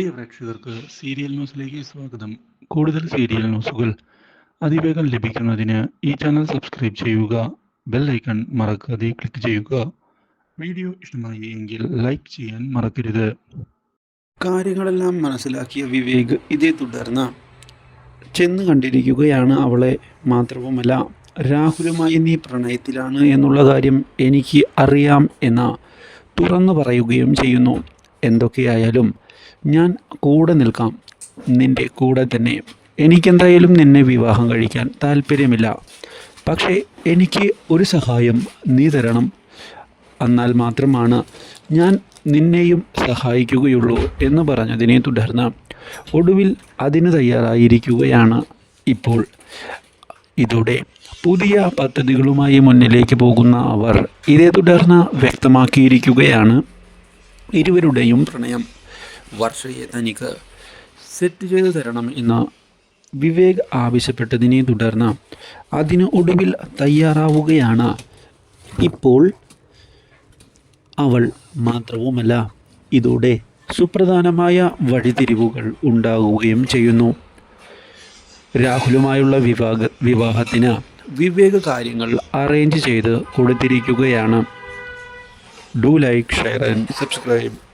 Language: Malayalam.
പ്രിയ പ്രേക്ഷകർക്ക് സീരിയൽ ന്യൂസിലേക്ക് സ്വാഗതം. കൂടുതൽ സീരിയൽ ന്യൂസുകൾ അതിവേഗം ലഭിക്കുന്നതിന് ഈ ചാനൽ സബ്സ്ക്രൈബ് ചെയ്യുക ബെൽ ഐക്കൺ മറക്കാതെ ക്ലിക്ക് ചെയ്യുക. വീഡിയോ ഇഷ്ടമായി എങ്കിൽ ലൈക്ക് ചെയ്യാൻ മറക്കരുത്. കാര്യങ്ങളെല്ലാം മനസ്സിലാക്കിയ വിവേക് ഇതേ തുടർന്ന് ചെന്ന് കണ്ടിരിക്കുകയാണ് അവളെ. മാത്രവുമല്ല രാഹുലുമായി നീ പ്രണയത്തിലാണ് എന്നുള്ള കാര്യം എനിക്ക് അറിയാം എന്ന് തുറന്നു പറയുകയും ചെയ്യുന്നു. എന്തൊക്കെയായാലും ഞാൻ കൂടെ നിൽക്കാം. നിന്റെ കൂടെ തന്നെ. എനിക്കെന്തായാലും നിന്നെ വിവാഹം കഴിക്കാൻ താല്പര്യമില്ല പക്ഷേ എനിക്ക് ഒരു സഹായം നീ തരണം. എന്നാൽ മാത്രമാണ് ഞാൻ നിന്നെയും സഹായിക്കുകയുള്ളൂ എന്ന് പറഞ്ഞതിനെ തുടർന്ന് ഒടുവിൽ അതിന് തയ്യാറായിരിക്കുകയാണ് ഇപ്പോൾ. ഇതോടെ പുതിയ പദ്ധതികളുമായി മുന്നിലേക്ക് പോകുന്ന അവർ ഇതേ തുടർന്ന് വ്യക്തമാക്കിയിരിക്കുകയാണ്. ഇരുവരുടെയും പ്രണയം. വർഷയെ തനിക്ക് സെറ്റ് ചെയ്തു തരണം എന്ന് വിവേക് ആവശ്യപ്പെട്ടതിനെ തുടർന്ന് അതിന് ഒടുവിൽ തയ്യാറാവുകയാണ്. ഇപ്പോൾ അവൾ മാത്രവുമല്ല ഇതോടെ സുപ്രധാനമായ വഴിതിരിവുകൾ ഉണ്ടാകുകയും ചെയ്യുന്നു. രാഹുലുമായുള്ള വിവാഹ വിവാഹത്തിന് വിവേക് കാര്യങ്ങൾ അറേഞ്ച് ചെയ്ത് കൊടുത്തിരിക്കുകയാണ്. Do like share and subscribe